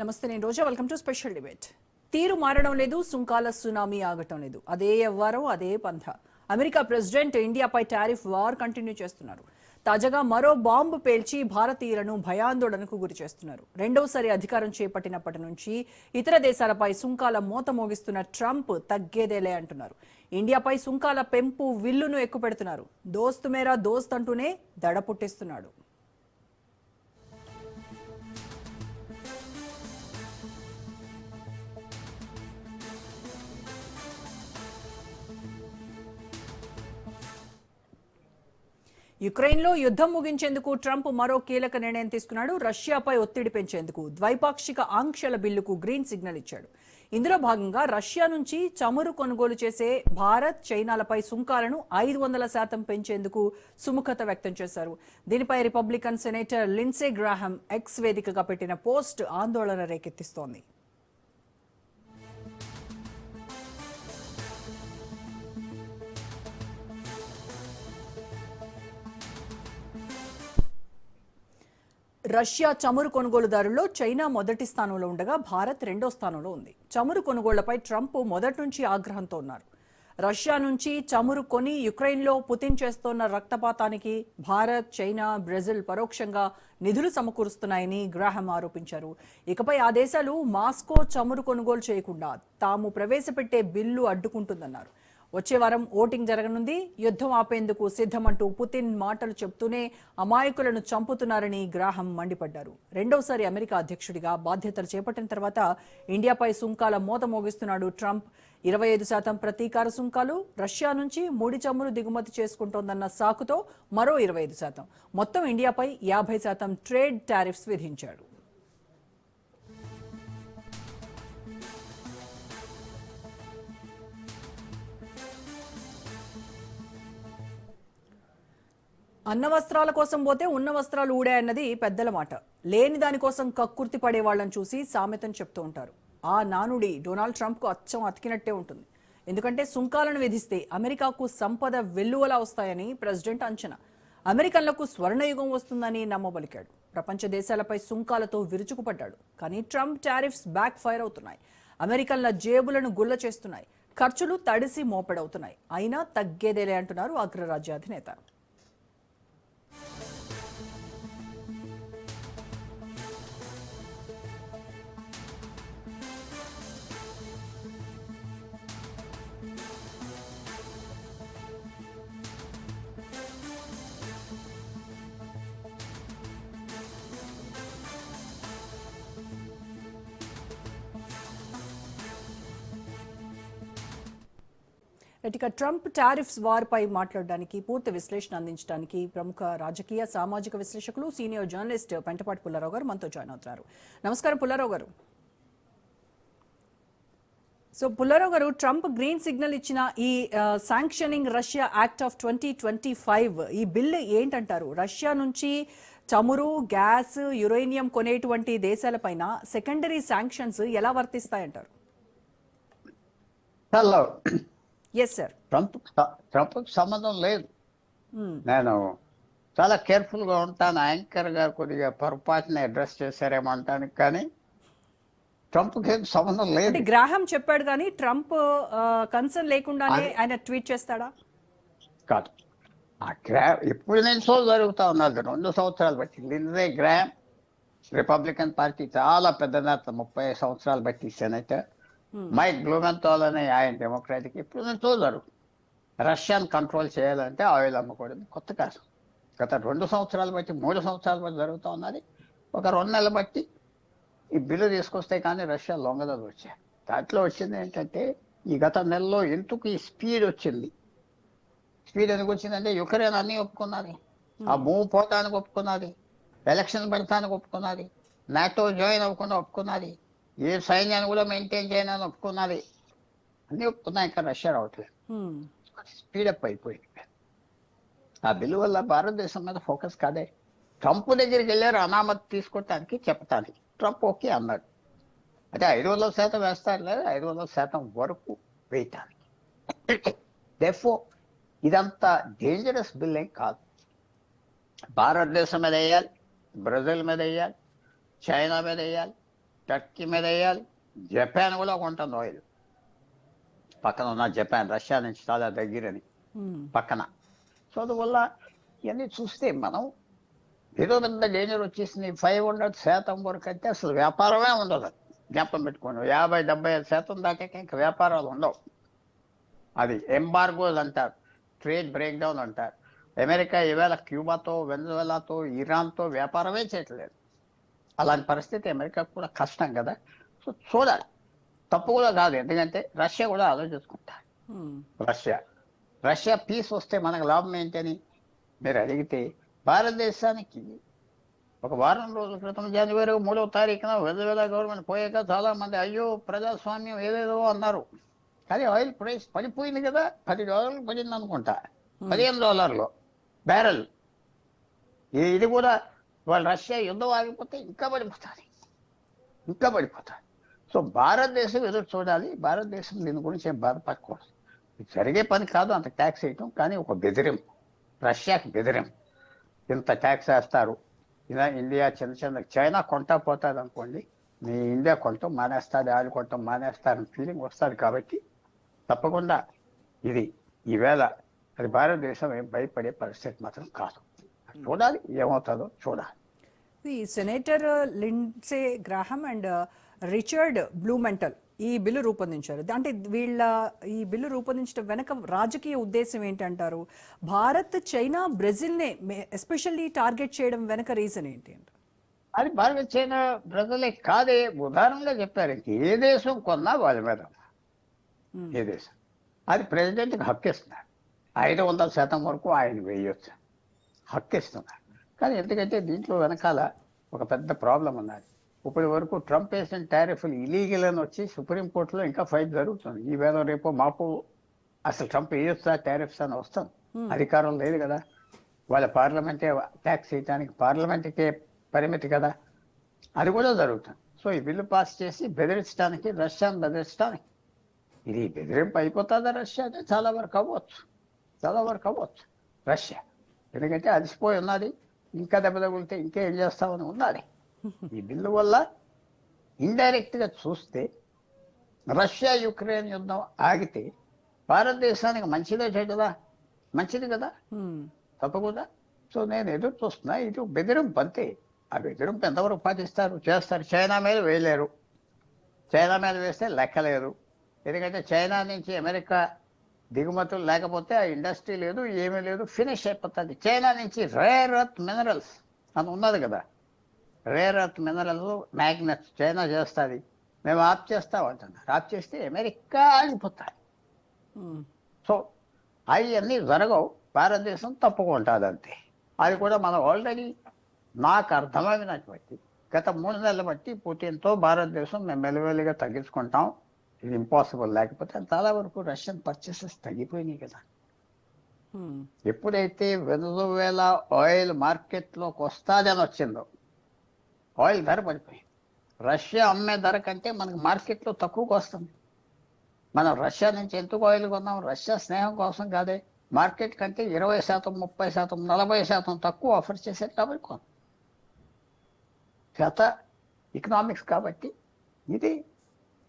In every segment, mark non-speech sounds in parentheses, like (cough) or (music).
నమస్తే నేను Roja. Welcome to special debate తీరు మారడం లేదు సుంకాల సునామీ ఆగటం లేదు. అదే ఎవ్వరో అదే పంథ. అమెరికా ప్రెసిడెంట్ ఇండియాపై టారిఫ్ వార్ కంటిన్యూ చేస్తున్నారు. తాజాగా మరో బాంబు పేల్చి భారతీయులను భయాందోళనకు గురి చేస్తున్నారు. రెండవసారి అధికారం చేపట్టినప్పటి నుంచి ఇతర దేశాలపై సుంకాల మూత మోగిస్తున్న ట్రంప్ తగ్గేదేలే అంటున్నారు. ఇండియాపై సుంకాల పెంపు విల్లును ఎక్కుపెడుతున్నారు. దోస్తు మేరా దోస్త్ అంటూనే దడ పుట్టిస్తున్నాడు. యుక్రెయిన్లో యుద్ధం ముగించేందుకు ట్రంప్ మరో కీలక నిర్ణయం తీసుకున్నాడు. రష్యాపై ఒత్తిడి పెంచేందుకు ద్వైపాక్షిక ఆంక్షల బిల్లుకు గ్రీన్ సిగ్నల్ ఇచ్చాడు. ఇందులో భాగంగా రష్యా నుంచి చమురు కొనుగోలు చేసే భారత్ చైనాలపై సుంకాలను ఐదు వందల శాతం పెంచేందుకు సుముఖత వ్యక్తం చేశారు. దీనిపై Republican senator Lindsey Graham X వేదికగా పెట్టిన పోస్ట్ ఆందోళన రేకెత్తిస్తోంది. రష్యా చమురు కొనుగోలుదారుల్లో చైనా మొదటి స్థానంలో ఉండగా భారత్ రెండో స్థానంలో ఉంది. చమురు కొనుగోళ్ళపై ట్రంప్ మొదటి నుంచి ఆగ్రహంతో ఉన్నారు. రష్యా నుంచి చమురు కొని యుక్రెయిన్లో పుతిన్ చేస్తోన్న రక్తపాతానికి భారత్ చైనా బ్రెజిల్ పరోక్షంగా నిధులు సమకూరుస్తున్నాయని గ్రాహం ఆరోపించారు. ఇకపై ఆ దేశాలు మాస్కో చమురు కొనుగోలు చేయకుండా తాము ప్రవేశపెట్టే బిల్లు అడ్డుకుంటుందన్నారు. వచ్చే వారం ఓటింగ్ జరగనుంది. యుద్ధం ఆపేందుకు సిద్ధమంటూ పుతిన్ మాటలు చెప్తూనే అమాయకులను చంపుతున్నారని గ్రాహం మండిపడ్డారు. రెండవసారి అమెరికా అధ్యక్షుడిగా బాధ్యతలు చేపట్టిన తర్వాత ఇండియాపై సుంకాల మోత మోగిస్తున్నాడు ట్రంప్. ఇరవై ఐదు శాతం ప్రతీకార సుంకాలు రష్యా నుంచి ముడి చమురు దిగుమతి చేసుకుంటోందన్న సాకుతో మరో ఇరవై ఐదు శాతం. మొత్తం ఇండియాపై యాభై శాతం ట్రేడ్ టారిఫ్స్ విధించాడు. అన్న వస్త్రాల కోసం పోతే ఉన్న వస్త్రాలు ఊడాయన్నది పెద్దల మాట. లేని దానికోసం కక్కుర్తి పడే వాళ్ళని చూసి సామెతం చెప్తూ ఉంటారు. ఆ నానుడి డొనాల్డ్ ట్రంప్కు అచ్చం అతికినట్టే ఉంటుంది. ఎందుకంటే సుంకాలను విధిస్తే అమెరికాకు సంపద వెల్లువలా వస్తాయని ప్రెసిడెంట్ అంచనా. అమెరికన్లకు స్వర్ణయుగం వస్తుందని నమ్మబలికాడు. ప్రపంచ దేశాలపై సుంకాలతో విరుచుకుపడ్డాడు. కానీ ట్రంప్ టారిఫ్స్ బ్యాక్ ఫైర్ అవుతున్నాయి. అమెరికన్ల జేబులను గుల్ల చేస్తున్నాయి. ఖర్చులు తడిసి మోపెడవుతున్నాయి. అయినా తగ్గేదేలే అంటున్నారు అగ్రరాజ్య ఇక ట్రంప్ టారిఫ్స్ వార్పై మాట్లాడడానికి పూర్తి విశ్లేషణ అందించడానికి ప్రముఖ రాజకీయ సామాజిక విశ్లేషకులు సీనియర్ జర్నలిస్ట్ పెంటపాటి పుల్లారావు గారు మనతో జాయిన్ అవుతున్నారు. నమస్కారం పుల్లారావు గారు. సో పుల్లారావు గారు ట్రంప్ గ్రీన్ సిగ్నల్ ఇచ్చిన ఈ sanctioning Russia act of twenty twenty five ఈ బిల్ ఏంటంటారు? రష్యా నుంచి చమురు గ్యాస్ యురేనియం కొనేటువంటి దేశాలపైన సెకండరీ శాంక్షన్స్ ఎలా వర్తిస్తాయంటారు? Hello yes sir Trump Trump సంబంధం లేదు. నేను చాలా కేర్ఫుల్గా ఉంటాను. యాంకర్ గారు కొద్దిగా పొరపాటున అడ్రస్ చేశారేమో అంటానికి కానీ ట్రంప్ ఏం సంబంధం లేదు. గ్రాహం చెప్పాడు కానీ ట్రంప్ కన్సర్న్ లేకుండానే ఆయన ట్వీట్ చేస్తాడా? కాదు. ఆ గ్రా ఎప్పుడు నుంచో జరుగుతా ఉన్నది రెండు సంవత్సరాలు బట్టి. లిండ్రే గ్రామ్ రిపబ్లికన్ పార్టీ చాలా పెద్ద నేత. ముప్పై సంవత్సరాలు బట్టి సెనేటర్ మైక్ బ్లూమెంతాల్ అనే ఆయన డెమోక్రాటిక్ ఇప్పుడు నుంచో జరుగు రష్యాను కంట్రోల్ చేయాలంటే ఆయిల్ అమ్ముకోవడం కొత్త కాదు. గత రెండు సంవత్సరాలు బట్టి మూడు సంవత్సరాలు బట్టి జరుగుతూ ఉన్నది. ఒక రెండు నెలలు బట్టి ఈ బిల్లు తీసుకొస్తే కానీ రష్యా లొంగదలు వచ్చాయి. దాంట్లో వచ్చింది ఏంటంటే ఈ గత నెలలో ఎందుకు ఈ స్పీడ్ వచ్చింది? స్పీడ్ ఎందుకు వచ్చిందంటే యుక్రెయిన్ అన్ని ఒప్పుకున్నది. ఆ భూమి పోతానికి ఒప్పుకున్నది. ఎలక్షన్ పెడతానికి ఒప్పుకున్నది. నాటో జాయిన్ అవ్వకుండా ఒప్పుకున్నది. ఏ సైన్యాన్ని కూడా మెయింటైన్ చేయనని ఒప్పుకున్నది. అన్ని ఒప్పుకున్నాయి ఇంకా రష్యా రావట్లేదు. స్పీడప్ అయిపోయింది. ఆ బిల్లు వల్ల భారతదేశం మీద ఫోకస్ కాదే. ట్రంప్ దగ్గరికి వెళ్ళారు అనామతి తీసుకోవటానికి చెప్పటానికి ట్రంప్ ఓకే అన్నాడు. అంటే ఐదు వందల శాతం వేస్తారు లేదు ఐదు వందల శాతం వరకు వేయటానికి. డెఫో ఇదంతా డేంజరస్ బిల్ ఏం కాదు. భారతదేశం మీద వేయాలి బ్రెజిల్ మీద వేయాలి చైనా మీద వేయాలి టర్కీ మీద వేయాలి. జపాన్ కూడా కొంటుంది ఆయిల్. పక్కన ఉన్న జపాన్ రష్యా నుంచి చాలా దగ్గరని. పక్కన. సో అందువల్ల ఇవన్నీ చూస్తే మనం ఏదో పెద్ద డేంజర్ వచ్చేసింది ఫైవ్ హండ్రెడ్ శాతం వరకు అయితే అసలు వ్యాపారమే ఉండదు జ్ఞాపకం పెట్టుకోండి. యాభై డెబ్బై ఐదు శాతం దాకా ఇంకా వ్యాపారాలు ఉండవు. అది ఎంబార్గోలు అంటారు. ట్రేడ్ బ్రేక్ డౌన్ అంటారు. అమెరికా ఈవేళ క్యూబాతో వెనజువెలాతో ఇరాన్తో వ్యాపారమే చేయట్లేదు. అలాంటి పరిస్థితి అమెరికా కూడా కష్టం కదా. సో చూడాలి. తప్పు కూడా కాదు. ఎందుకంటే రష్యా కూడా ఆలోచించుకుంటారు. మ్మ్. రష్యా. రష్యా పీస్ వస్తే మనకు లాభం ఏంటని మీరు అడిగితే భారతదేశానికి ఒక వారం రోజుల క్రితం జనవరి మూడవ తారీఖున వెదవేల గవర్నమెంట్ పోయాక చాలా మంది అయ్యో ప్రజాస్వామ్యం ఏదేదో అన్నారు. కానీ ఆయిల్ ప్రైస్ పడిపోయింది కదా. పది డాలర్లు పడింది అనుకుంటా పదిహేను డాలర్లు. బ్యారెల్. ఇది కూడా వాళ్ళు రష్యా యుద్ధం ఆగిపోతే ఇంకా పడిపోతుంది. ఇంకా పడిపోతుంది. సో భారతదేశం ఎదురు చూడాలి. భారతదేశం దీని గురించి ఏం బాధపడకూడదు. జరిగే పని కాదు అంత ట్యాక్స్ వేయటం. కానీ ఒక బెదిరింపు రష్యాకి బెదిరింపు ఇంత ట్యాక్స్ వేస్తారు. ఇలా ఇండియా చిన్న చిన్న చైనా కొంటా పోతుంది అనుకోండి. మీ ఇండియా కొంటాం మానేస్తారు వాళ్ళు కొంటాం మానేస్తారని ఫీలింగ్ వస్తుంది కాబట్టి తప్పకుండా ఇది. ఈవేళ అది భారతదేశం ఏం భయపడే పరిస్థితి మాత్రం కాదు. చూడాలి ఏమవుతుందో చూడాలి. ఈ senator Lindsey Graham and Richard Blumenthal ఈ బిల్లు రూపొందించారు. అంటే వీళ్ళ ఈ బిల్లు రూపొందించడం వెనక రాజకీయ ఉద్దేశం ఏంటంటారు? భారత్ చైనా బ్రెజిల్నే ఎస్పెషల్లీ టార్గెట్ చేయడం వెనక రీజన్ ఏంటి అది భారత చైనా ప్రజలే కాదే. ఉదాహరణగా చెప్పారు ఏ దేశం కొన్నా వాళ్ళ మీద. మ్మ్. ఏ దేశం? అది ప్రెసిడెంట్కి హక్కు ఇస్తున్నారు. ఐదు వందల శాతం వరకు ఆయన వేయొచ్చు. హక్కు ఇస్తున్నారు కానీ ఎందుకంటే దీంట్లో వెనకాల ఒక పెద్ద ప్రాబ్లం ఉన్నది. ఇప్పటి వరకు ట్రంప్ వేసిన టారిఫ్లు ఇలీగల్ అని వచ్చి సుప్రీంకోర్టులో ఇంకా ఫైట్ జరుగుతుంది. ఈ వేళ రేపు మాపు అసలు ట్రంప్ వేయొచ్చా? టారిఫ్స్ అని వస్తుంది అధికారం లేదు కదా. వాళ్ళ పార్లమెంటే ట్యాక్స్ వేయడానికి పార్లమెంట్కే పరిమితి కదా. అది కూడా జరుగుతుంది. సో ఈ బిల్లు పాస్ చేసి బెదిరించడానికి రష్యాను బెదిరించడానికి ఇది బెదిరింపు అయిపోతుందా రష్యా? అంటే చాలా వరకు అవ్వచ్చు. చాలా వరకు అవ్వచ్చు. రష్యా ఎందుకంటే అలసిపోయి ఉన్నది. ఇంకా దెబ్బ తగిలితే ఇంకేం చేస్తామని ఉన్నది. (laughs) ఈ బిల్లు వల్ల ఇండైరెక్ట్గా చూస్తే రష్యా యుక్రెయిన్ యుద్ధం ఆగితే భారతదేశానికి మంచిదే చెడ్డదా మంచిది కదా. తప్పకుండా. సో నేను ఎదురు చూస్తున్నా ఇది బెదిరింపు అంతే. ఆ బెదిరింపు ఎంతవరకు పాటిస్తారు? చేస్తారు. చైనా మీద వేయలేరు. చైనా మీద వేస్తే లెక్కలేదు. ఎందుకంటే చైనా నుంచి అమెరికా దిగుమతులు లేకపోతే ఆ ఇండస్ట్రీ లేదు ఏమీ లేదు ఫినిష్ అయిపోతుంది. చైనా నుంచి రేర్ అర్త్ మినరల్స్ అని ఉన్నది కదా. Rare earth minerals magnets China చేస్తుంది. మేము ఆఫ్ చేస్తాం అంటున్నారు. ఆఫ్ చేస్తే అమెరికా ఆగిపోతాయి. మ్మ్. సో అవన్నీ జరగవు. భారతదేశం తప్పుకుంటుంది అంతే అది కూడా మనం ఆల్రెడీ నాకు అర్థమైనటువంటి గత మూడు నెలల బట్టి పుటిన్తో భారతదేశం మేము మెల్లమెల్లిగా తగ్గించుకుంటాం. ఇది ఇంపాసిబుల్ లేకపోతే చాలా వరకు రష్యన్ పర్చేసెస్ తగ్గిపోయినాయి కదా. మ్మ్. ఎప్పుడైతే వెనుజువేలా ఆయిల్ మార్కెట్లోకి వస్తాదని వచ్చిందో ఆయిల్ ధర పడిపోయింది. రష్యా అమ్మే ధర కంటే మనకి మార్కెట్లో తక్కువకి వస్తుంది. మనం రష్యా నుంచి ఎందుకు ఆయిల్ కొన్నాం? రష్యా స్నేహం కోసం కాదే. మార్కెట్ కంటే ఇరవై శాతం ముప్పై శాతం నలభై శాతం తక్కువ ఆఫర్ చేసేది కాబట్టి కొన్నాం. గత ఎకనామిక్స్ కాబట్టి ఇది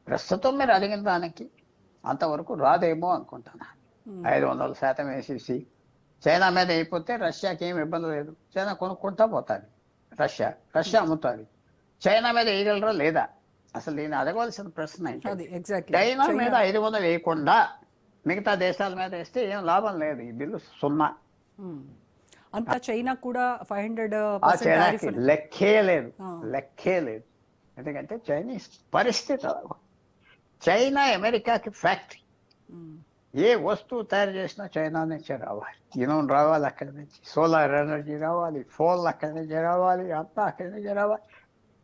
ప్రస్తుతం మీరు అడిగిన దానికి అంతవరకు రాదేమో అనుకుంటున్నాను మ్మ్. ఐదు వందల శాతం వేసేసి చైనా మీద అయిపోతే రష్యాకి ఏం ఇబ్బంది లేదు. చైనా కొనుక్కుంటా పోతుంది. Russia Russia అమ్ముతుంది. చైనా మీద వేయగలరా లేదా? అసలు నేను అడగవలసిన ప్రశ్న చైనా మీద ఐదు వందలు వేయకుండా మిగతా దేశాల మీద వేస్తే ఏం లాభం లేదు. ఈ బిల్లు సున్నా. అంతా చైనా కూడా ఫైవ్ హండ్రెడ్ లెక్కే లేదు. లెక్కే లేదు. ఎందుకంటే చైనీస్ పరిస్థితి. చైనా అమెరికాకి ఫ్యాక్టరీ. ఏ వస్తువు తయారు చేసినా చైనా నుంచే రావాలి. ఇనం రావాలి అక్కడి నుంచి. సోలార్ ఎనర్జీ రావాలి ఫోన్ అక్కడి నుంచి రావాలి అంతా అక్కడి నుంచి రావాలి.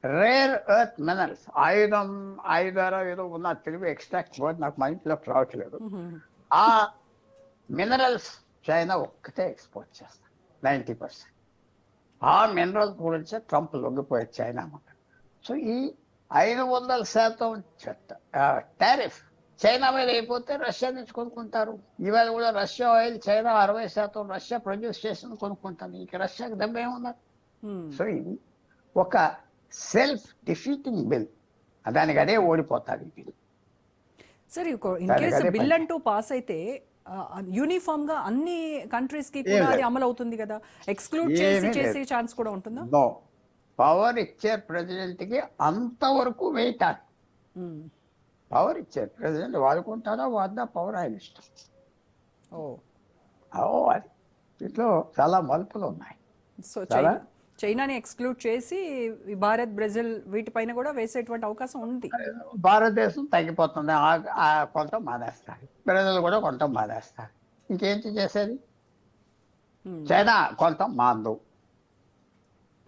Rare earth minerals. ఆయుధం ఆయుధాలు ఏదో ఉన్న తెలుగు ఎక్స్ట్రాక్ట్ వర్డ్ నాకు మైండ్లోకి రావట్లేదు. ఆ మినరల్స్ చైనా ఒక్కటే ఎక్స్పోర్ట్ చేస్తారు నైంటీ పర్సెంట్. ఆ మినరల్స్ గురించే ట్రంప్ లొంగిపోయారు చైనా మాట సో ఈ ఐదు వందల శాతం టారిఫ్. చైనా మీద అయిపోతే రష్యా నుంచి కొనుక్కుంటారు. ఇవాళ కూడా రష్యా ఆయిల్ చైనా అరవై శాతం రష్యా ప్రొడ్యూస్ చేసిన కొనుక్కుంటాను ఇక రష్యాకి దెబ్బ ఏమున్నది సో ఇది ఒక సెల్ఫ్ డిఫీటింగ్ బిల్ దానికి అదే ఓడిపోతాది ఇది సరే ఇన్ కేసు బిల్. అంటూ పాస్ అయితే యూనిఫామ్గా అన్ని కంట్రీస్కి కూడా అది. అమలు అవుతుంది కదా? ఎక్స్క్లూడ్ చేసి చేసే. ఛాన్స్ కూడా ఉంటుందా? పవర్ ఇచ్చే ప్రెసిడెంట్కి అంతవరకు వేయటాలి మ్మ్. పవర్ ఇచ్చారు ప్రెసిడెంట్ వాడుకుంటారా వాడినా పవర్ ఆయన ఇష్టం. ఓ. అది. దీంట్లో చాలా మలుపులు ఉన్నాయి. సో చాలా? చైనా చైనాని ఎక్స్క్లూడ్ చేసి భారత్ బ్రెజిల్ వీటిపైన కూడా వేసేటువంటి అవకాశం ఉంది. భారతదేశం తగ్గిపోతుంది. కొంత మానేస్తారు. ప్రజలు కూడా కొంత మానేస్తారు. ఇంకేంటి చేసేది? మ్మ్. చైనా కొంత మాందు.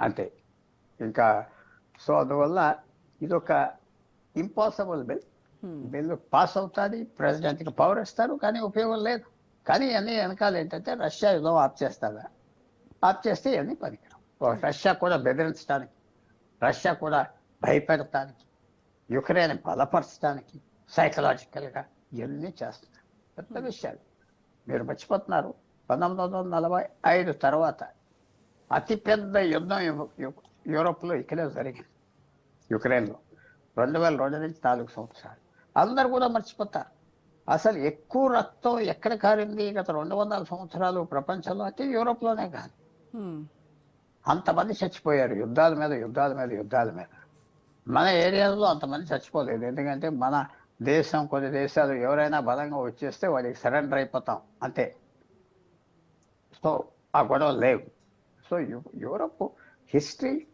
అంతే. ఇంకా సో అందువల్ల ఇదొక ఇంపాసిబుల్ బిల్. బిల్లు పాస్ అవుతుంది ప్రెసిడెంట్కి పవర్ ఇస్తారు కానీ ఉపయోగం లేదు. కానీ అన్ని వెనకాల ఏంటంటే రష్యా యుద్ధం ఆప్ చేస్తారా ఆప్ చేస్తే ఇవన్నీ పనికిరావు. ఓ రష్యా కూడా బెదిరించడానికి రష్యా కూడా భయపెడటానికి యుక్రెయిన్ బలపరచడానికి సైకలాజికల్గా ఇవన్నీ చేస్తున్నారు. పెద్ద విషయాలు. మీరు మర్చిపోతున్నారు పంతొమ్మిది వందల నలభై ఐదు తర్వాత అతిపెద్ద యుద్ధం యూరోప్లో ఇక్కడే జరిగింది. యుక్రెయిన్లో రెండు వేల రెండు నుంచి నాలుగు సంవత్సరాలు. అందరు కూడా మర్చిపోతారు. అసలు ఎక్కువ రక్తం ఎక్కడ కారింది? గత రెండు వందల సంవత్సరాలు ప్రపంచంలో అంటే యూరోప్లోనే కాదు. అంతమంది చచ్చిపోయారు. యుద్ధాల మీద యుద్ధాల మీద యుద్ధాల మీద. మన ఏరియాలో అంతమంది చచ్చిపోలేదు. ఎందుకంటే మన దేశం కొన్ని దేశాలు ఎవరైనా బలంగా వచ్చేస్తే వాడికి సరెండర్ అయిపోతాం. అంతే. సో ఆ గొడవ లేవు. సో యు- యూరప్ హిస్టరీ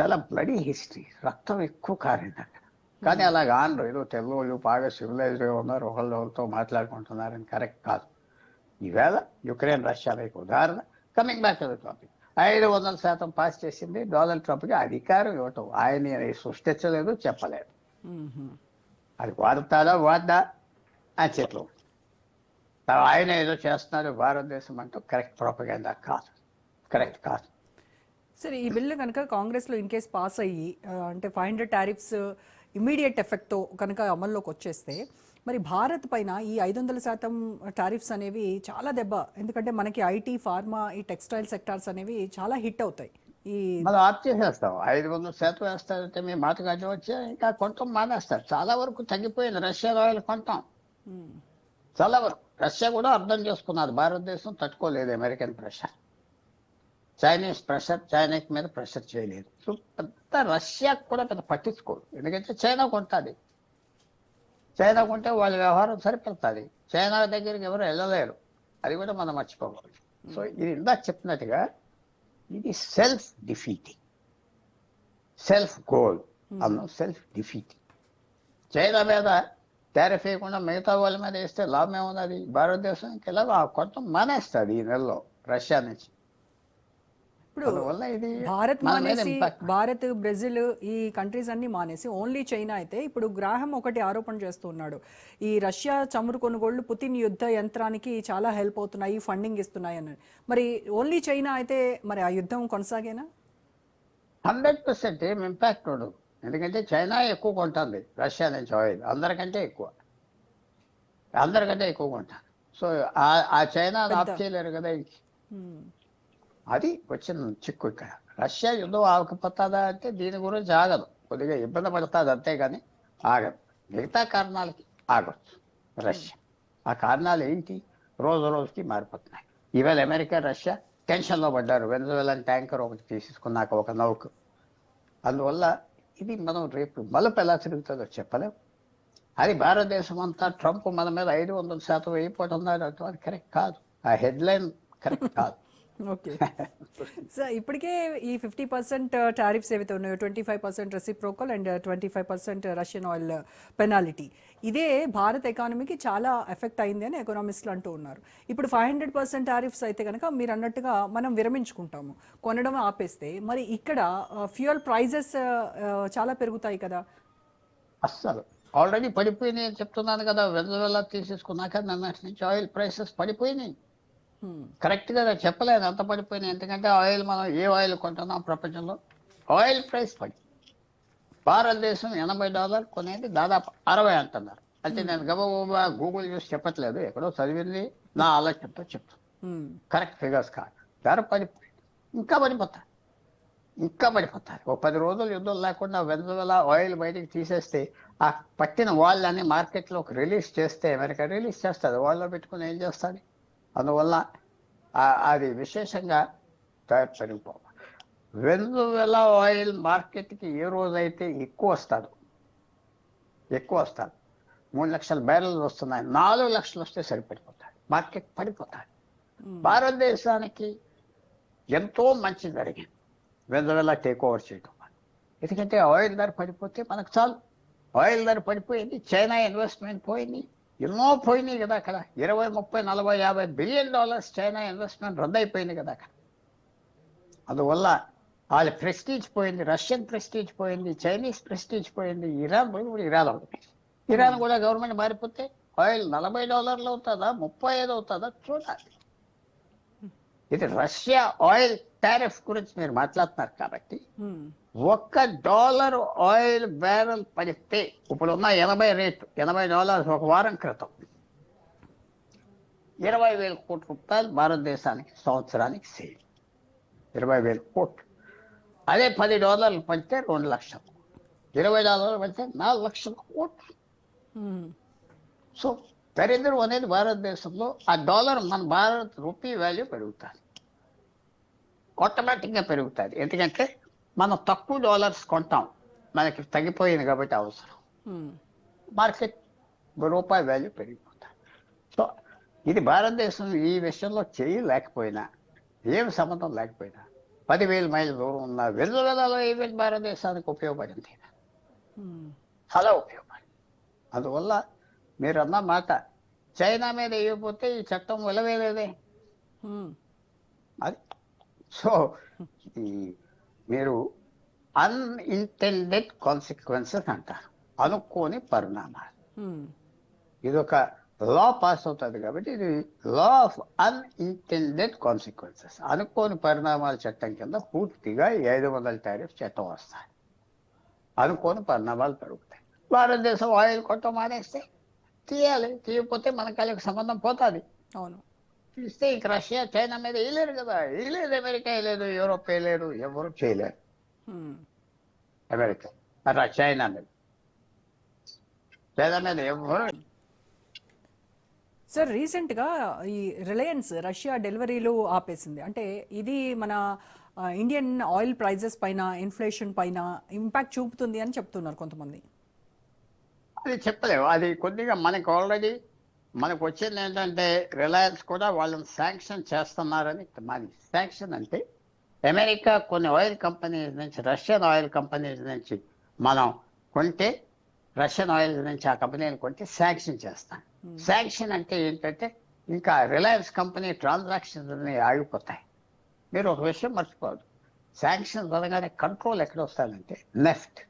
చాలా బ్లడీ హిస్టరీ రక్తం ఎక్కువ కారింది అక్కడ. కానీ అలా కానరు ఏదో తెలుగు బాగా సివిలైజ్డ్గా ఉన్నారు ఒకళ్ళు ఒకరితో మాట్లాడుకుంటున్నారని కరెక్ట్ కాదు. ఈవేళ యుక్రెయిన్ రష్యా మీకు ఉదాహరణ. Coming back to the topic ఐదు వందల శాతం పాస్ చేసింది డొనాల్డ్ ట్రంప్కి అధికారం ఇవ్వటం ఆయన సృష్టించలేదు చెప్పలేదు. అది వాడతాడా వాడ్డా? అని చెప్పు. ఆయన ఏదో చేస్తున్నారు భారతదేశం అంటూ కరెక్ట్ ప్రొపగండా కాదు. కరెక్ట్ కాదు. సరే ఈ బిల్లు కనుక కాంగ్రెస్లో ఇన్ కేస్ పాస్ అయ్యి అంటే ఫైవ్ హండ్రెడ్ టారిఫ్స్ ఇమీడియట్ ఎఫెక్ట్తో కనుక అమల్లోకి వచ్చేస్తే మరి భారత్ పైన ఈ ఐదు వందల శాతం టారిఫ్స్ అనేవి చాలా దెబ్బ. ఎందుకంటే మనకి ఐటీ ఫార్మా ఈ టెక్స్టైల్ సెక్టార్స్ అనేవి చాలా హిట్ అవుతాయి. ఈ మనం ఆప్ చేసేస్తాం. ఐదు వందల శాతం వేస్తారంటే మీ మాటగాజం వచ్చి ఇంకా కొంటాం మానేస్తారు. చాలా వరకు తగ్గిపోయింది. రష్యా ఆయిల్ కొంటాం మ్మ్. చాలా వరకు. రష్యా కూడా అర్థం చేసుకున్నారు. భారతదేశం తట్టుకోలేదు American pressure Chinese pressure China మీద ప్రెషర్ చేయలేదు. సో పెద్ద రష్యా కూడా పెద్ద పట్టించుకోదు. ఎందుకంటే చైనా కొంటుంది. చైనా కొంటే వాళ్ళ వ్యవహారం సరిపెడుతుంది. చైనా దగ్గరికి ఎవరు వెళ్ళలేరు. అది కూడా మనం మర్చిపోకూడదు. సో ఇది ఇందాక చెప్పినట్టుగా ఇది సెల్ఫ్ డిఫీటింగ్ సెల్ఫ్ గోల్ అన్న సెల్ఫ్ డిఫీటింగ్ చైనా మీద టారిఫ్ వేయకుండా మిగతా వాళ్ళ మీద వేస్తే లాభం ఏమున్నది భారతదేశానికి ఎలా? కొంత మానేస్తుంది ఈ నెలలో రష్యా నుంచి. ఇప్పుడు భారత్ మానేసి. భారత్ బ్రెజిల్ ఈ కంట్రీస్ అన్ని మానేసి ఓన్లీ చైనా అయితే ఇప్పుడు గ్రాహం ఒకటి ఆరోపణ చేస్తున్నాడు ఈ రష్యా చమురు కొనుగోళ్ళు పుతిన్ యుద్ధ యంత్రానికి చాలా హెల్ప్ అవుతున్నాయి ఫండింగ్ ఇస్తున్నాయి అన్నాడు మరి ఓన్లీ చైనా అయితే మరి ఆ యుద్ధం కొనసాగేనా? హండ్రెడ్ పర్సెంట్ ఏం ఇంపాక్ట్ ఉండదు. ఎందుకంటే చైనా ఎక్కువ కొంటుంది రష్యా నుంచి ఆయిల్ అందరికంటే ఎక్కువ. అందరికంటే ఎక్కువ కొంటారు సో ఆ- చైనా ఆఫ్ చేయలేరు కదా ఇంక. అది వచ్చిన చిక్కు ఇక్కడ. రష్యా యుద్ధం ఆగకపోతుందా అంటే దీని గురించి ఆగదు. కొద్దిగా ఇబ్బంది పడుతుంది అంతేగాని ఆగదు. మిగతా కారణాలకి ఆగొచ్చు రష్యా. ఆ కారణాలు ఏంటి? రోజు రోజుకి మారిపోతున్నాయి. ఈవేళ అమెరికా రష్యా టెన్షన్లో పడ్డారు. వెనజువెలన్ ట్యాంకర్ ఒకటి తీసుకున్నాక ఒక నౌక. అందువల్ల ఇది మనం రేపు మలుపు ఎలా తిరుగుతుందో చెప్పలేం. అది భారతదేశం అంతా ట్రంప్ మన మీద ఐదు వందల శాతం అయిపోతున్నారు అంటే అది కరెక్ట్ కాదు. ఆ హెడ్లైన్ కరెక్ట్ కాదు. ఓకే. (laughs) సో ఇప్పటికే ఈ ఫిఫ్టీ పర్సెంట్ టారిఫ్స్ ఏవైతే ఉన్నాయో twenty five percent reciprocal and twenty five percent Russian oil penalty ఇదే భారత్ ఎకానమీకి చాలా ఎఫెక్ట్ అయింది అని ఎకనామిస్టులు అంటూ ఉన్నారు. ఇప్పుడు ఫైవ్ హండ్రెడ్ పర్సెంట్ టారిఫ్స్ అయితే కనుక మీరు అన్నట్టుగా మనం విరమించుకుంటాము. కొనడం ఆపేస్తే మరి ఇక్కడ ఫ్యూయల్ ప్రైజెస్ చాలా పెరుగుతాయి కదా. అస్సలు. ఆల్రెడీ పడిపోయినాయి చెప్తున్నాను కదా వెనజువెలా తీసేసుకున్నాక నిన్నటి నుంచి ఆయిల్ ప్రైసెస్ పడిపోయినాయి. కరెక్ట్గా చెప్పలేను ఎంత పడిపోయినాయి ఎందుకంటే ఆయిల్ మనం ఏ ఆయిల్ కొంటున్నాం ప్రపంచంలో? ఆయిల్ ప్రైస్ పడి భారతదేశం ఎనభై డాలర్ కొనేది దాదాపు అరవై అంటున్నారు. అంటే నేను గబగబా గూగుల్ చూసి చెప్పట్లేదు ఎక్కడో చదివింది నా ఆలోచనతో చెప్తాను. కరెక్ట్ ఫిగర్స్ కాదు. ధర పడిపోయింది. ఇంకా పడిపోతా ఇంకా పడిపోతారు. ఒక పది రోజులు యుద్ధం లేకుండా వెనజువల ఆయిల్ బయటికి తీసేస్తే ఆ పట్టిన వాళ్ళని మార్కెట్లోకి రిలీజ్ చేస్తే అమెరికా రిలీజ్ చేస్తుంది. వాళ్ళలో పెట్టుకుని ఏం చేస్తుంది? అందువల్ల అది విశేషంగా తయారు వెనజువెలా ఆయిల్ మార్కెట్కి ఏ రోజైతే ఎక్కువ వస్తారు ఎక్కువ వస్తారు మూడు లక్షల బ్యారెల్ వస్తున్నాయి నాలుగు లక్షలు వస్తే సరిపడిపోతాయి మార్కెట్ పడిపోతాయి భారతదేశానికి ఎంతో మంచి జరిగింది వెనజువెలా టేక్ ఓవర్ చేయడం. ఎందుకంటే ఆయిల్ ధర పడిపోతే మనకు చాలు. ఆయిల్ ధర పడిపోయింది చైనా ఇన్వెస్ట్మెంట్ పోయింది ఎన్నో పోయినాయి కదా అక్కడ. ఇరవై ముప్పై నలభై యాభై బిలియన్ డాలర్స్ చైనా ఇన్వెస్ట్మెంట్ రద్దు అయిపోయింది కదా అక్కడ. అందువల్ల వాళ్ళ ప్రెస్టీజ్ పోయింది రష్యన్ ప్రెస్టీజ్ పోయింది చైనీస్ ప్రెస్టీజ్ పోయింది ఇరాన్ పోయింది ఇరాన్ అవుతుంది ఇరాన్ కూడా గవర్నమెంట్ మారిపోతే ఆయిల్ నలభై డాలర్లు అవుతుందా ముప్పై ఐదు అవుతుందా చూడాలి. ఇది రష్యా ఆయిల్ టారిఫ్ గురించి మీరు మాట్లాడుతున్నారు కాబట్టి మ్మ్. ఒక్క డాలర్ ఆయిల్ బ్యారెల్ పడితే ఇప్పుడు ఉన్న ఎనభై రేటు ఎనభై డాలర్స్ ఒక వారం క్రితం. ఇరవై వేల కోట్ల రూపాయలు భారతదేశానికి సంవత్సరానికి సేల్. ఇరవై వేల కోట్లు. అదే పది డాలర్లు పడితే రెండు లక్షలు. ఇరవై డాలర్లు పడితే నాలుగు లక్షల కోట్లు. సో దరిద్రం అనేది భారతదేశంలో ఆ డాలర్ మన భారత్ రూపీ వాల్యూ పెరుగుతుంది. ఆటోమేటిక్గా పెరుగుతుంది. ఎందుకంటే మనం తక్కువ డాలర్స్ కొంటాం. మనకి తగ్గిపోయింది కాబట్టి అవసరం. మార్కెట్ రూపాయి వాల్యూ పెరిగిపోతుంది. సో ఇది భారతదేశం ఈ విషయంలో చేయలేకపోయినా ఏం సంబంధం లేకపోయినా పదివేల మైళ్ళ దూరం ఉన్న వెనుదలలో ఏమి భారతదేశానికి ఉపయోగపడింది. చాలా ఉపయోగపడింది. అందువల్ల మీరు అన్న మాట చైనా మీద వేయకపోతే ఈ చట్టం విలువేలేదే. అది సో ఈ మీరు అన్ఇంటెండెడ్ కాన్సిక్వెన్సెస్ అంటారు. అనుకోని పరిణామాలు. మ్మ్. ఇది ఒక లా పాస్ అవుతుంది కాబట్టి ఇది లా ఆఫ్ అన్ఇంటెండెడ్ కాన్సిక్వెన్సెస్ అనుకోని పరిణామాల చట్టం కింద పూర్తిగా ఐదు వందల టారిఫ్ చట్టం వస్తాయి. అనుకోని పరిణామాలు పెరుగుతాయి. భారతదేశం ఆయిల్ కొట్టం మానేస్తే తీయాలి. తీయకపోతే మన కళ్ళకి సంబంధం పోతుంది. అవును. తీస్తే ఇంక రష్యా చైనా మీద వేయలేరు కదా. వేయలేదు అమెరికా వేయలేదు యూరోప్ వేయలేరు ఎవరు చేయలేరు. అమెరికా అట్లా చైనా మీద. చైనా మీద ఎవరు సార్ రీసెంట్గా ఈ రిలయన్స్ రష్యా డెలివరీలు ఆపేసింది. అంటే ఇది మన ఇండియన్ ఆయిల్ ప్రైజెస్ పైన ఇన్ఫ్లేషన్ పైన ఇంపాక్ట్ చూపుతుంది అని చెప్తున్నారు కొంతమంది. అది చెప్పలేవు అది కొద్దిగా మనకు ఆల్రెడీ మనకు వచ్చింది ఏంటంటే రిలయన్స్ కూడా వాళ్ళని శాంక్షన్ చేస్తున్నారని మాది శాంక్షన్ అంటే అమెరికా కొన్ని ఆయిల్ కంపెనీస్ నుంచి రష్యన్ ఆయిల్ కంపెనీస్ నుంచి మనం కొంటే రష్యన్ ఆయిల్ నుంచి ఆ కంపెనీని కొంటే శాంక్షన్ చేస్తాం. శాంక్షన్ అంటే ఏంటంటే ఇంకా రిలయన్స్ కంపెనీ ట్రాన్సాక్షన్స్ అన్ని ఆగిపోతాయి. మీరు ఒక విషయం మర్చిపోవద్దు. శాంక్షన్ అనగానే కంట్రోల్ ఎక్కడ వస్తుందంటే నెఫ్ట్.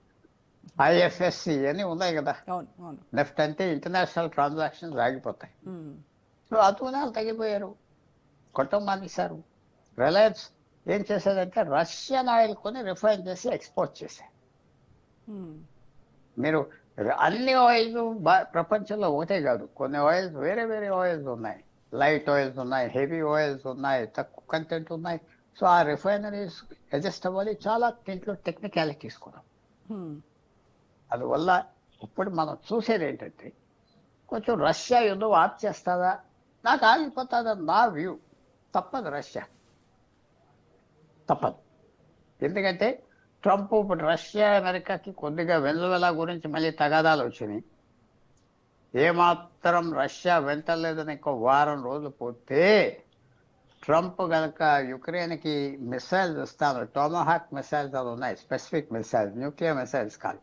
ఐఎఫ్ఎస్సి అని ఉన్నాయి కదా. నెఫ్ట్ అంటే ఇంటర్నేషనల్ ట్రాన్సాక్షన్స్ ఆగిపోతాయి. సో అతునాలు తగ్గిపోయారు. కొట్టం మానేశారు. రిలయన్స్ ఏం చేసేదంటే రష్యన్ ఆయిల్ కొని రిఫైన్ చేసి ఎక్స్పోర్ట్ చేశారు. మీరు అన్ని ఆయిల్స్ ప్రపంచంలో ఒకటే కాదు. కొన్ని ఆయిల్స్ వేరే వేరే ఆయిల్స్ ఉన్నాయి. లైట్ ఆయిల్స్ ఉన్నాయి హెవీ ఆయిల్స్ ఉన్నాయి తక్కువ కంటెంట్ ఉన్నాయి. సో ఆ రిఫైనరీస్ అడ్జస్ట్ అవ్వాలి. చాలా దీంట్లో టెక్నికాలిటీస్ కూడా. అందువల్ల ఇప్పుడు మనం చూసేది ఏంటంటే కొంచెం రష్యా యుద్ధం ఆప్ చేస్తుందా? నాకు ఆగిపోతుందని నా వ్యూ. తప్పదు రష్యా. తప్పదు. ఎందుకంటే ట్రంప్ ఇప్పుడు రష్యా అమెరికాకి కొద్దిగా వెనువెలా గురించి మళ్ళీ తగాదాలు వచ్చినాయి. ఏమాత్రం రష్యా వెంటలేదని ఇంకో వారం రోజులు పోతే ట్రంప్ గనక యుక్రెయిన్కి మిసైల్స్ ఇస్తాను టోమహాక్ మిసైల్స్ అని ఉన్నాయి స్పెసిఫిక్ మిసైల్స్ న్యూక్లియర్ మిసైల్స్ కాదు.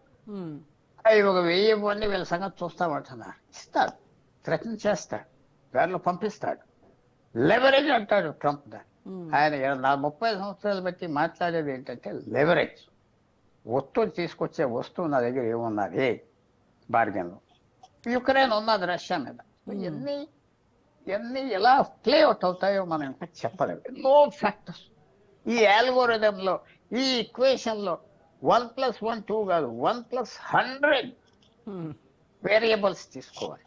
అవి ఒక వెయ్యి మంది వీళ్ళ సంగతి చూస్తామంటున్నారు ఇస్తాడు. థ్రెటన్ చేస్తాడు. వేర్లు పంపిస్తాడు. లెవరేజ్ అంటాడు ట్రంప్ దాన్ని. మ్మ్. ఆయన నాలుగు- ముప్పై సంవత్సరాలు బట్టి మాట్లాడేది ఏంటంటే లెవరేజ్ వస్తువు తీసుకొచ్చే వస్తువు నా దగ్గర ఏమున్నది? బార్గెన్లో యుక్రెయిన్ ఉన్నది రష్యా మీద. ఎన్ని ఎన్ని ఎలా ప్లే అవుట్ అవుతాయో మనం ఇంకా చెప్పలేము. ఎన్నో ఫ్యాక్టర్స్ ఈ algorithm ఈ ఈ equation లో వన్ ప్లస్ వన్ టూ కాదు one plus hundred hmm. Variables తీసుకోవాలి.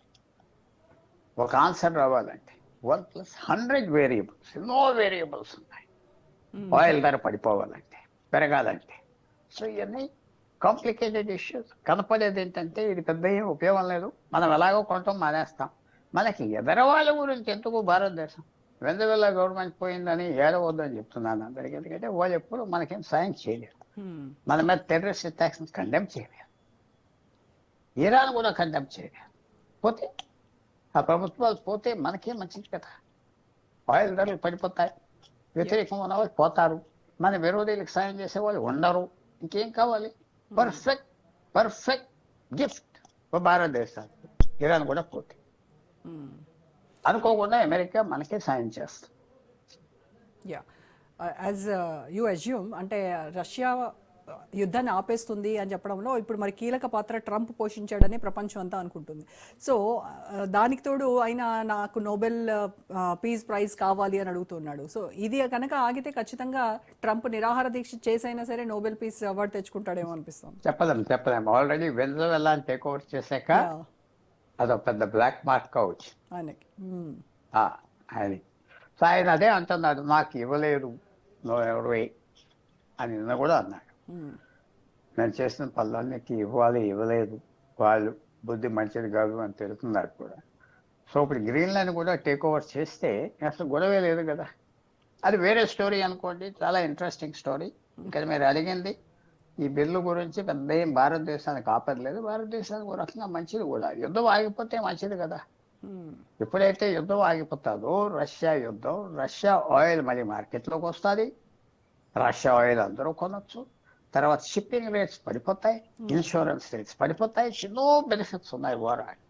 ఒక ఆన్సర్ రావాలంటే వన్ ప్లస్ హండ్రెడ్ వేరియబుల్స్ ఎన్నో వేరియబుల్స్ ఉన్నాయి. మ్మ్. ఆయిల్ ధర పడిపోవాలంటే పెరగాలంటే. సో ఇవన్నీ కాంప్లికేటెడ్ ఇష్యూస్ కనపడేది ఏంటంటే ఇది పెద్ద ఏం ఉపయోగం లేదు. మనం ఎలాగో కొంటాం మానేస్తాం. మనకి ఎదరవాళ్ళ గురించి ఎందుకు భారతదేశం? వెందువల్ల గవర్నమెంట్ పోయిందని ఏడవద్దని చెప్తున్నాను. అందరికీ ఎందుకంటే వాళ్ళు ఎప్పుడు మనకేం సాయం చేయలేరు Hmm. మన మీద టెర్రరిస్ట్ అటాక్స్ కండెమ్ చేయలేరు. ఇరాన్ కూడా కండెమ్ చేయలేరు. పోతే ఆ ప్రభుత్వాలు పోతే మనకే మంచిది కదా? ఆయిల్ ధరలు పడిపోతాయి. వ్యతిరేకం ఉన్న వాళ్ళు పోతారు. మన విరోధులకు సాయం చేసే వాళ్ళు ఉండరు. ఇంకేం కావాలి? పర్ఫెక్ట్ పర్ఫెక్ట్ గిఫ్ట్ భారతదేశానికి. ఇరాన్ కూడా పోతే. Hmm. అనుకోకుండా అమెరికా మనకే సాయం చేస్తుంది. యా యాజ్ యూ అజ్యూమ్ అంటే రష్యా uh, యుద్ధాన్ని ఆపేస్తుంది అని చెప్పడంలో ఇప్పుడు మరి కీలక పాత్ర ట్రంప్ పోషించాడని ప్రపంచం అంతా అనుకుంటుంది. సో దానికి తోడు ఆయన నాకు నోబెల్ పీస్ ప్రైజ్ కావాలి అని అడుగుతున్నాడు. సో ఇది కనుక ఆగితే ఖచ్చితంగా ట్రంప్ నిరాహార దీక్ష చేసైనా సరే నోబెల్ పీస్ అవార్డు తెచ్చుకుంటాడేమో అనిపిస్తుంది. చెప్పలేం చెప్పలేం. ఆల్రెడీ వెంజువెలా టేక్ ఓవర్ చేశాక అదొక పెద్ద బ్లాక్ మార్క్ కావచ్చు. ఆయనకి. Hmm. ఆయన అదే అంటున్నాడు నాకు ఇవ్వలేదు నువ్వు ఎవరు అని నిన్న కూడా అన్నాడు. నేను చేసిన పనులన్నిటికీ ఇవ్వాలి ఇవ్వలేదు. వాళ్ళు బుద్ధి మంచిది కాదు అని తెలుస్తున్నారు కూడా. సో ఇప్పుడు గ్రీన్లాండ్ కూడా టేక్ ఓవర్ చేస్తే అసలు గొడవే లేదు కదా. అది వేరే స్టోరీ అనుకోండి చాలా ఇంట్రెస్టింగ్ స్టోరీ ఇక్కడ మీరు అడిగింది ఈ బిల్లు గురించి పెద్ద ఏం భారతదేశానికి ఆపదలేదు భారతదేశానికి ఒక రకంగా మంచిది కూడా. యుద్ధం ఆగిపోతే మంచిది కదా. ఎప్పుడైతే యుద్ధం ఆగిపోతుందో రష్యా యుద్ధం రష్యా ఆయిల్ మళ్ళీ మార్కెట్లోకి వస్తుంది. రష్యా ఆయిల్ అందరూ కొనొచ్చు. తర్వాత షిప్పింగ్ రేట్స్ పడిపోతాయి. ఇన్సూరెన్స్ రేట్స్ పడిపోతాయి. ఎన్నో బెనిఫిట్స్ ఉన్నాయి ఓవరాల్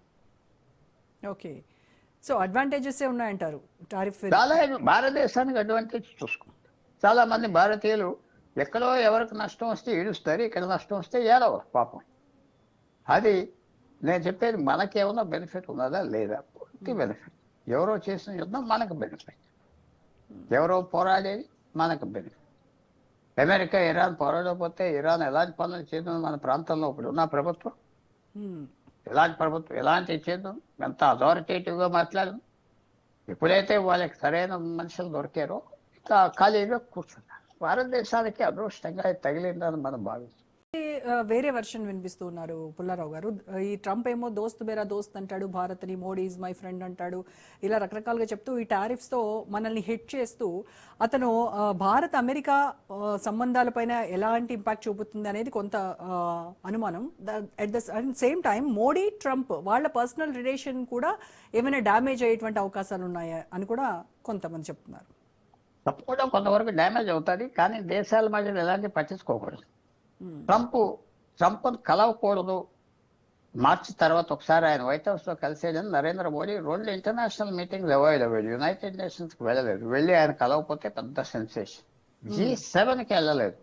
ఓకే సో అడ్వాంటేజెస్ ఉన్నాయంటారు? టారిఫ్ చాలా భారతదేశానికి అడ్వాంటేజ్ చూసుకుంటాం. చాలా మంది భారతీయులు ఎక్కడో ఎవరికి నష్టం వస్తే ఏడుస్తారు ఇక్కడ నష్టం వస్తే ఏడవ పాపం. అది నేను చెప్పేది మనకేమన్నా బెనిఫిట్ ఉన్నదా లేదా? పూర్తి బెనిఫిట్ ఎవరో చేసిన యుద్ధం మనకు బెనిఫిట్ ఎవరో పోరాడేది మనకు బెనిఫిట్ అమెరికా ఇరాన్ పోరాడకపోతే ఇరాన్ ఎలాంటి పనులు చేద్దాం మన ప్రాంతంలో ఇప్పుడు ఉన్న ప్రభుత్వం. Hmm. ఎలాంటి ప్రభుత్వం ఎలాంటి చేద్దాం ఎంత అథారిటేటివ్గా మాట్లాడడం ఎప్పుడైతే వాళ్ళకి సరైన మనుషులు దొరికారో ఇంకా ఖాళీగా కూర్చున్నారు. భారతదేశానికి అదృష్టంగా తగిలిందని మనం భావిస్తాం వేరే వెర్షన్ వినిపిస్తూ ఉన్నారు పుల్లారావు గారు. ఈ ట్రంప్ ఏమో దోస్త్ బేరా దోస్త్ అంటాడు భారత్ని మోడీ ఈజ్ మై ఫ్రెండ్ అంటాడు. ఇలా రకరకాలుగా చెప్తూ ఈ టారిఫ్స్తో మనల్ని హిట్ చేస్తూ అతను భారత్ అమెరికా సంబంధాలపైన ఎలాంటి ఇంపాక్ట్ చూపుతుంది అనేది కొంత అనుమానం. At the same time Modi Trump వాళ్ళ పర్సనల్ రిలేషన్ కూడా ఏమైనా డ్యామేజ్ అయ్యేటువంటి అవకాశాలు ఉన్నాయా అని కూడా కొంతమంది చెప్తున్నారు. తప్పకుండా కొంతవరకు డ్యామేజ్ అవుతుంది కానీ దేశాల మధ్య ఎలాంటి పట్టించుకోకూడదు. ట్రంప్ ట్రంప్ కలవకూడదు. మార్చి తర్వాత ఒకసారి ఆయన వైట్ హౌస్లో కలిసేదని నరేంద్ర మోడీ రెండు ఇంటర్నేషనల్ మీటింగ్స్ అవాయిడ్ అవ్వాడు యునైటెడ్ నేషన్స్కి వెళ్ళలేదు. వెళ్ళి ఆయన కలవకపోతే పెద్ద సెన్సేషన్ జీ సెవెన్కి వెళ్ళలేదు.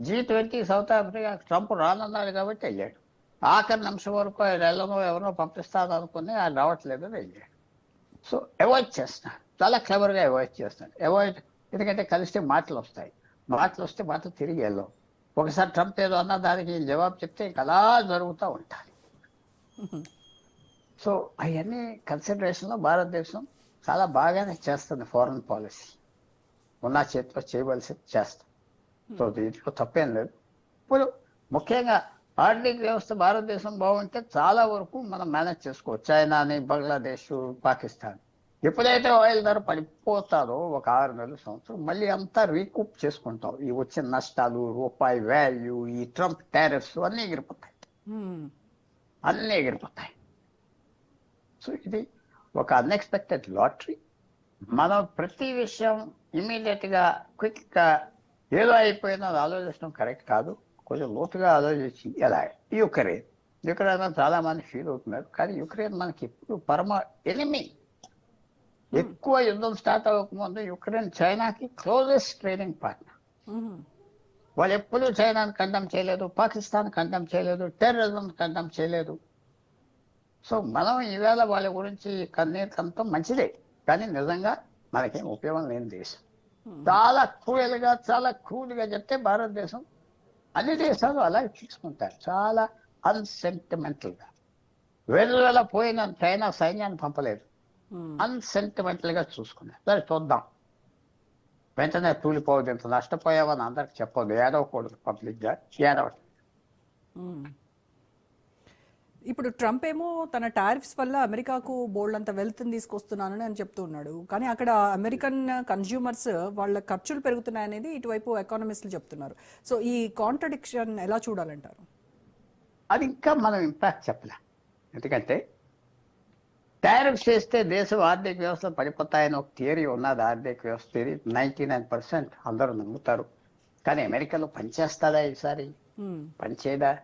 G twenty South Africa Trump రానన్నాడు కాబట్టి వెళ్ళాడు. ఆఖరి నిమిషం వరకు ఆయన వెళ్ళనో ఎవరినో పంపిస్తాను అనుకుని ఆయన రావట్లేదు అని వెళ్ళాడు. సో అవాయిడ్ చేస్తున్నాడు. చాలా క్లవర్గా అవాయిడ్ చేస్తున్నాడు. అవాయిడ్ ఎందుకంటే కలిస్తే మాటలు వస్తాయి. మాటలు వస్తే మాటలు తిరిగి వెళ్ళవు. ఒకసారి ట్రంప్ ఏదో అన్న దానికి జవాబు చెప్తే ఇంకా అలా జరుగుతూ ఉంటాయి. సో అవన్నీ కన్సిడరేషన్లో భారతదేశం చాలా బాగానే చేస్తుంది ఫారెన్ పాలసీ. ఉన్న చేతిలో చేయవలసి చేస్తాం సో దీంట్లో తప్పేం లేదు. ఇప్పుడు ముఖ్యంగా ఆర్థిక వ్యవస్థ భారతదేశం బాగుంటే చాలా వరకు మనం మేనేజ్ చేసుకోవచ్చు. చైనాని బంగ్లాదేశ్ పాకిస్తాన్. ఎప్పుడైతే ఆయిల్ ధర పడిపోతారో ఒక ఆరు నెలల సంవత్సరం మళ్ళీ అంతా రీకూప్ చేసుకుంటాం. ఈ వచ్చిన నష్టాలు రూపాయి వాల్యూ ఈ ట్రంప్ టారిఫ్స్ అన్నీ ఎగిరిపోతాయి. అన్నీ ఎగిరిపోతాయి. సో ఇది ఒక అన్ఎక్స్పెక్టెడ్ లాటరీ మనం ప్రతి విషయం ఇమీడియట్గా క్విక్గా ఏదో అయిపోయిందో ఆలోచించడం కరెక్ట్ కాదు. కొంచెం లోతుగా ఆలోచించి ఎలా? యుక్రెయిన్. యుక్రెయిన్ చాలా మంది ఫీల్ అవుతున్నారు. కానీ యుక్రెయిన్ మనకి ఎప్పుడు పరమ ఎనిమి ఎక్కువ యుద్ధం స్టార్ట్ అవ్వకముందు యుక్రెయిన్ చైనాకి క్లోజెస్ట్ ట్రేడింగ్ పార్ట్నర్. వాళ్ళు ఎప్పుడూ చైనాను కండమ్ చేయలేదు పాకిస్తాన్ కండమ్ చేయలేదు టెర్రరిజం కండమ్ చేయలేదు. సో మనం ఈవేళ వాళ్ళ గురించి కన్నీకంతో మంచిదే కానీ నిజంగా మనకేం ఉపయోగం లేని దేశం. చాలా క్రూయల్గా చాలా క్రూడ్గా చెప్తే భారతదేశం అన్ని దేశాలు అలాగే తీసుకుంటారు చాలా అన్సెంటిమెంటల్గా వేల పోయిన చైనా సైన్యాన్ని పంపలేదు. Hmm. అన్సెంటిమెంటల్గా చూసుకున్నారు సరే చూద్దాం. వెంటనే తూలిపోవద్దు ఇంత నష్టపోయావని అందరికి చెప్పొద్దు. ఏడవకూడదు పబ్లిక్గా ఏడవ మ్మ్. ఇప్పుడు ట్రంప్ ఏమో తన టారిఫ్స్ వల్ల అమెరికాకు బోల్డ్ అంత వెల్త్ తీసుకొస్తున్నానని అని చెప్తూ ఉన్నాడు. కానీ అక్కడ అమెరికన్ కన్జ్యూమర్స్ వాళ్ళ ఖర్చులు పెరుగుతున్నాయనేది ఇటువైపు ఎకానమిస్టులు చెప్తున్నారు. సో ఈ కాంట్రడిక్షన్ ఎలా చూడాలంటారు? అది ఇంకా మనం ఇంపాక్ట్ చెప్పలేం. ఎందుకంటే టారిఫ్ చేస్తే దేశం ఆర్థిక వ్యవస్థ పడిపోతాయని ఒక థియరీ ఉన్నది. ఆర్థిక వ్యవస్థ థియరీ నైంటీ నైన్ పర్సెంట్ అందరూ నమ్ముతారు. కానీ అమెరికాలో పనిచేస్తుందా ఈసారి. పనిచేయదా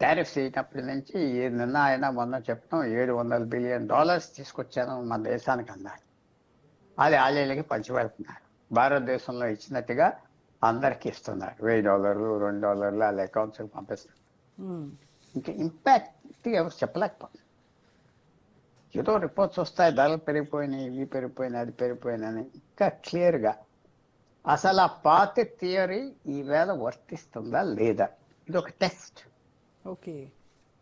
టారిఫ్స్ వేసినప్పటి నుంచి ఏ నిన్న అయినా మొన్న చెప్పడం ఏడు వందల బిలియన్ డాలర్స్ తీసుకొచ్చాను మన దేశానికి అన్నారు. అది ఆలయాలకి పంచిపెడుతున్నారు. భారతదేశంలో ఇచ్చినట్టుగా అందరికి ఇస్తున్నారు. వెయ్యి డాలర్లు రెండు డాలర్లు వాళ్ళ అకౌంట్స్కి పంపిస్తున్నారు. ఇంకా ఇంపాక్ట్ ఎవరు చెప్పలేకపోతుంది ఏదో రిపోర్ట్స్ వస్తాయి ధరలు పెరిగిపోయినాయి ఇవి పెరిగిపోయినాయి అది పెరిగిపోయినాయి అని. ఇంకా క్లియర్గా అసలు ఆ పాత థియరీ ఈవేళ వర్తిస్తుందా లేదా? ఇది ఒక టెస్ట్ ఓకే.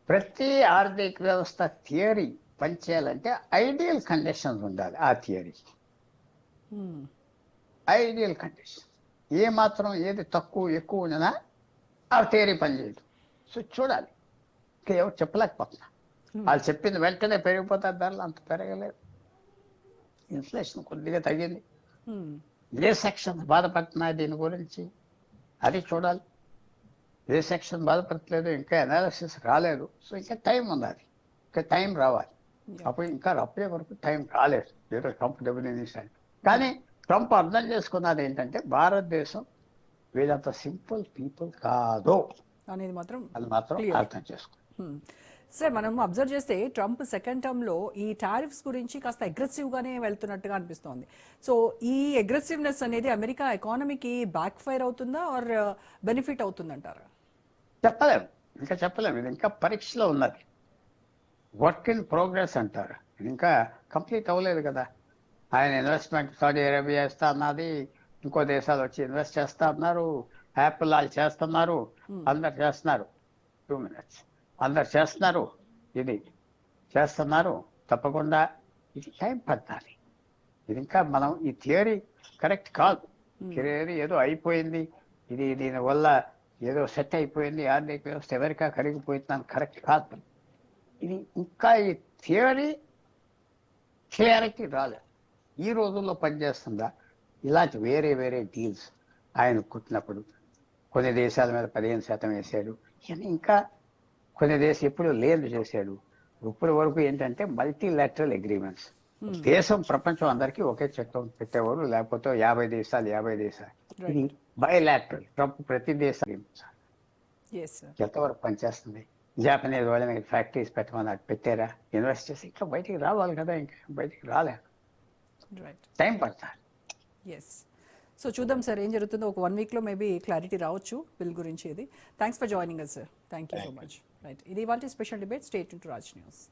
ప్రతి ఆర్థిక వ్యవస్థ థియరీ పనిచేయాలంటే ఐడియల్ కండిషన్స్ ఉండాలి ఆ థియరీ. ఐడియల్ కండిషన్ ఏ మాత్రం ఏది తక్కువ ఎక్కువ ఉన్ననా ఆ థియరీ పనిచేయదు సో చూడాలి. ఇంకా ఎవరు చెప్పలేకపోతున్నా వాళ్ళు చెప్పింది వెంటనే పెరిగిపోతారు ధరలు అంత పెరగలేదు. ఇన్ఫ్లేషన్ కొద్దిగా తగ్గింది. ఏ సెక్షన్ బాధపడుతున్నాయి దీని గురించి? అది చూడాలి. ఏ సెక్షన్ బాధపడట్లేదు? ఇంకా అనాలిసిస్ రాలేదు. సో ఇంకా టైం ఉంది అది ఇంకా టైం రావాలి. అప్పుడు ఇంకా అప్పుడే వరకు టైం రాలేదు. ట్రంప్ డెబినేషన్ కానీ ట్రంప్ అర్థం చేసుకున్నది ఏంటంటే భారతదేశం వీళ్ళంత సింపుల్ పీపుల్ కాదు. అనేది మాత్రం అది మాత్రం. అర్థం చేసుకో హ్మ్. సార్ మనం అబ్జర్వ్ చేస్తే ట్రంప్ సెకండ్ టర్మ్లో ఈ టారిఫ్స్ గురించి కాస్త అగ్రెసివ్గానే వెళ్తున్నట్టుగా అనిపిస్తోంది. సో ఈ అగ్రెసివ్నెస్ అనేది అమెరికా ఎకానమీకి బ్యాక్ ఫైర్ అవుతుందా? ఆర్ బెనిఫిట్ అవుతుందంటారా? చెప్పలేము ఇంకా చెప్పలేము ఇది ఇంకా పరీక్షలో ఉన్నది. వర్క్ ఇన్ ప్రోగ్రెస్ అంటారు. ఇంకా కంప్లీట్ అవ్వలేదు కదా. ఆయన ఇన్వెస్ట్మెంట్ సౌదీ అరేబియా ఇస్తా అన్నది ఇంకో దేశాలు వచ్చి ఇన్వెస్ట్ చేస్తా అన్నారు. యాపిల్ వాళ్ళు చేస్తున్నారు. అందరు చేస్తున్నారు. టూ మినిట్స్ అందరు చేస్తున్నారు. ఇది చేస్తున్నారు. తప్పకుండా ఇది టైం పట్టాలి. ఇది ఇంకా మనం ఈ థియరీ కరెక్ట్ కాదు. థియరీ ఏదో అయిపోయింది. ఇది దీని వల్ల ఏదో సెట్ అయిపోయింది. ఆర్థిక వ్యవస్థ అమెరికా కరిగిపోయిందని కరెక్ట్ కాదు. ఇది ఇంకా ఈ థియరీ క్లియారిటీ రాలేదు. ఈ రోజుల్లో పనిచేస్తుందా? ఇలాంటి వేరే వేరే డీల్స్ ఆయన కుట్టినప్పుడు కొన్ని దేశాల మీద పదిహేను శాతం వేసాడు. ఇవన్నీ ఇంకా కొన్ని దేశం ఎప్పుడు లేదు చేశాడు. ఇప్పటి వరకు ఏంటంటే మల్టీలాటరల్ అగ్రిమెంట్స్ దేశం ప్రపంచం అందరికీ ఒకే చట్టం పెట్టేవారు లేకపోతే యాభై దేశాలు యాభై దేశాలు. ఇది బయలాటరల్ ట్రంప్ ప్రతి దేశం ఎంతవరకు పనిచేస్తుంది? జాపనీస్ వాళ్ళ మీద ఫ్యాక్టరీస్ పెట్టమని పెట్టారా? ఇన్వెస్ట్ చేసి ఇంకా బయటికి రావాలి కదా ఇంకా. బయటికి రాలేదు రైట్ టైం పడతారు సో చూద్దాం సార్ ఏం జరుగుతుందో. ఒక వన్ వీక్లో మేబీ క్లారిటీ రావచ్చు బిల్ గురించి ఇది. Thanks for joining us sir thank you so much Right. If they want a special debate, stay tuned to Raj News.